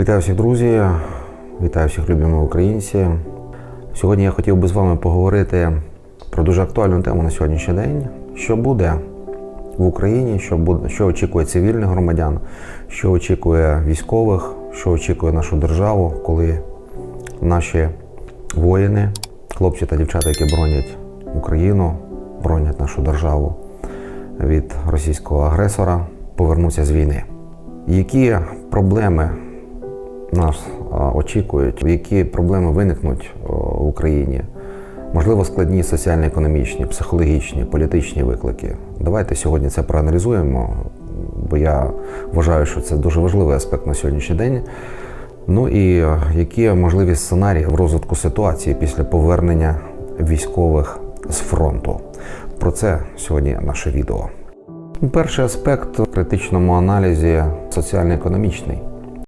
Вітаю всіх друзі, вітаю всіх любимі українці. Сьогодні я хотів би з вами поговорити про дуже актуальну тему на сьогоднішній день. Що буде в Україні, що буде, що очікує цивільних громадян, що очікує військових, що очікує нашу державу, коли наші воїни, хлопці та дівчата, які бронять Україну, бронять нашу державу від російського агресора, повернуться з війни. Які проблеми нас очікують, які проблеми виникнуть в Україні? Можливо, складні соціально-економічні, психологічні, політичні виклики. Давайте сьогодні це проаналізуємо, бо я вважаю, що це дуже важливий аспект на сьогоднішній день. Ну і е, які можливі сценарії в розвитку ситуації після повернення військових з фронту. Про це сьогодні наше відео. Перший аспект в критичному аналізі соціально-економічний.